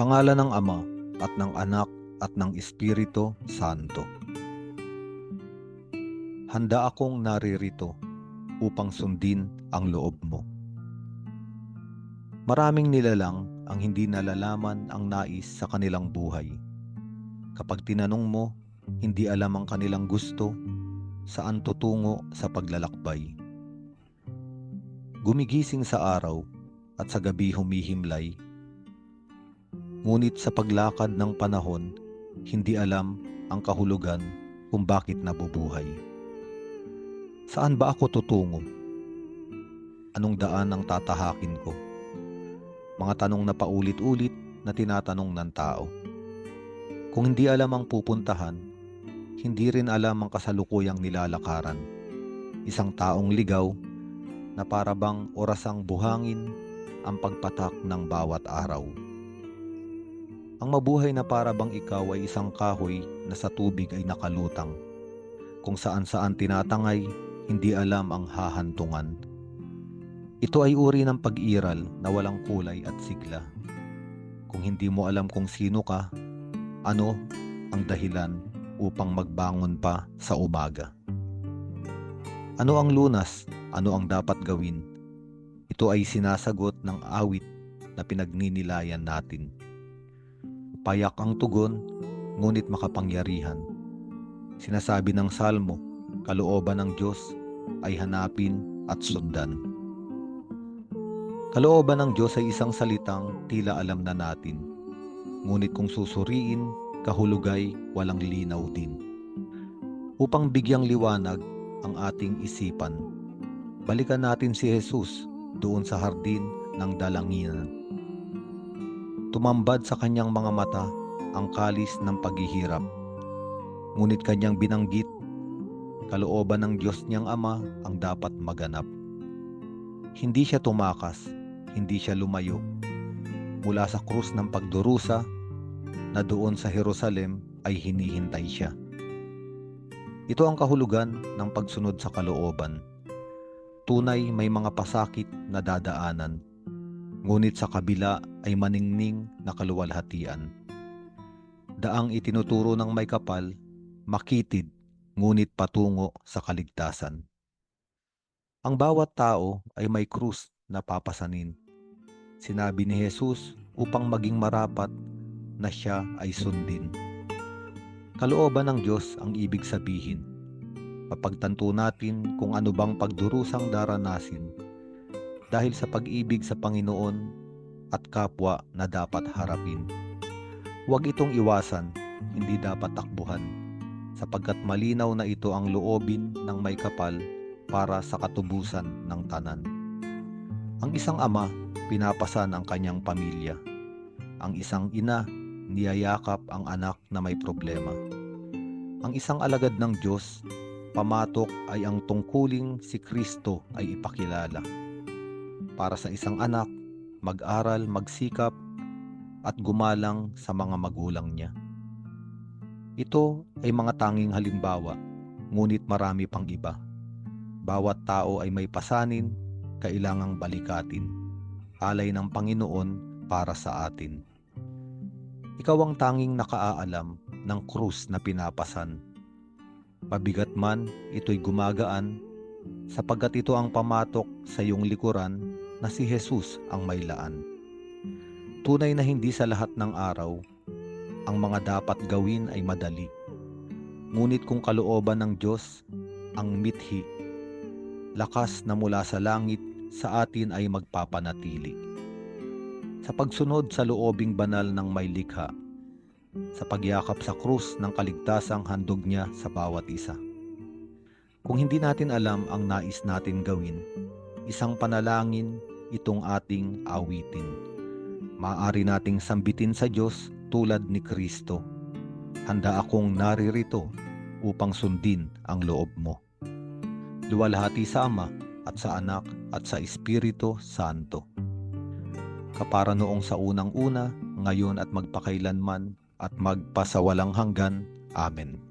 Sa ngala ng Ama at ng Anak at ng Espiritu Santo. Handa akong naririto upang sundin ang loob mo. Maraming nilalang ang hindi nalalaman ang nais sa kanilang buhay. Kapag tinanong mo, hindi alam ang kanilang gusto, saan tutungo sa paglalakbay. Gumigising sa araw at sa gabi humihimlay. Ngunit sa paglakad ng panahon, hindi alam ang kahulugan kung bakit nabubuhay. Saan ba ako tutungo? Anong daan ang tatahakin ko? Mga tanong na paulit-ulit na tinatanong ng tao. Kung hindi alam ang pupuntahan, hindi rin alam ang kasalukuyang nilalakaran. Isang taong ligaw na para bang orasang buhangin ang pagpatak ng bawat araw. Ang mabuhay na para bang ikaw ay isang kahoy na sa tubig ay nakalutang. Kung saan saan tinatangay, hindi alam ang hahantungan. Ito ay uri ng pag-iral na walang kulay at sigla. Kung hindi mo alam kung sino ka, ano ang dahilan upang magbangon pa sa umaga. Ano ang lunas? Ano ang dapat gawin? Ito ay sinasagot ng awit na pinagninilayan natin. Payak ang tugon, ngunit makapangyarihan. Sinasabi ng Salmo, kalooban ng Diyos ay hanapin at sundan. Kalooban ng Diyos ay isang salitang tila alam na natin. Ngunit kung susuriin, kahulugay walang linaw din. Upang bigyang liwanag ang ating isipan, balikan natin si Jesus doon sa hardin ng dalanginan. Tumambad sa kanyang mga mata ang kalis ng paghihirap. Ngunit kanyang binanggit, kalooban ng Diyos niyang Ama ang dapat maganap. Hindi siya tumakas, hindi siya lumayo. Mula sa krus ng pagdurusa na doon sa Jerusalem ay hinihintay siya. Ito ang kahulugan ng pagsunod sa kalooban. Tunay may mga pasakit na dadaanan, ngunit sa kabila ay maningning na kaluwalhatian. Daang itinuturo ng may kapal, makitid, ngunit patungo sa kaligtasan. Ang bawat tao ay may krus na papasanin. Sinabi ni Jesus upang maging marapat na siya ay sundin. Kalooban ng Diyos ang ibig sabihin. Mapagtanto natin kung ano bang pagdurusang daranasin dahil sa pag-ibig sa Panginoon at kapwa na dapat harapin. Huwag itong iwasan, hindi dapat takbuhan, sapagkat malinaw na ito ang loobin ng may kapal para sa katubusan ng tanan. Ang isang ama, pinapasan ang kanyang pamilya. Ang isang ina, niyayakap ang anak na may problema. Ang isang alagad ng Diyos, pamatok ay ang tungkuling si Kristo ay ipakilala. Para sa isang anak, mag-aral, magsikap, at gumalang sa mga magulang niya. Ito ay mga tanging halimbawa, ngunit marami pang iba. Bawat tao ay may pasanin, kailangang balikatin. Alay ng Panginoon para sa atin. Ikaw ang tanging nakaaalam ng krus na pinapasan. Pabigat man, ito'y gumagaan sapagkat ito ang pamatok sa iyong likuran na si Jesus ang may laan. Tunay na hindi sa lahat ng araw, ang mga dapat gawin ay madali. Ngunit kung kalooban ng Diyos, ang mithi, lakas na mula sa langit sa atin ay magpapanatili. Sa pagsunod sa loobing banal ng may likha, sa pagyakap sa krus ng kaligtasang handog niya sa bawat isa. Kung hindi natin alam ang nais natin gawin, isang panalangin itong ating awitin. Maari nating sambitin sa Diyos tulad ni Kristo. Handa akong naririto upang sundin ang loob mo. Luwalhati sa Ama at sa Anak at sa Espiritu Santo. Kapara noong sa unang-una, ngayon at magpakailanman at magpasawalang hanggan. Amen.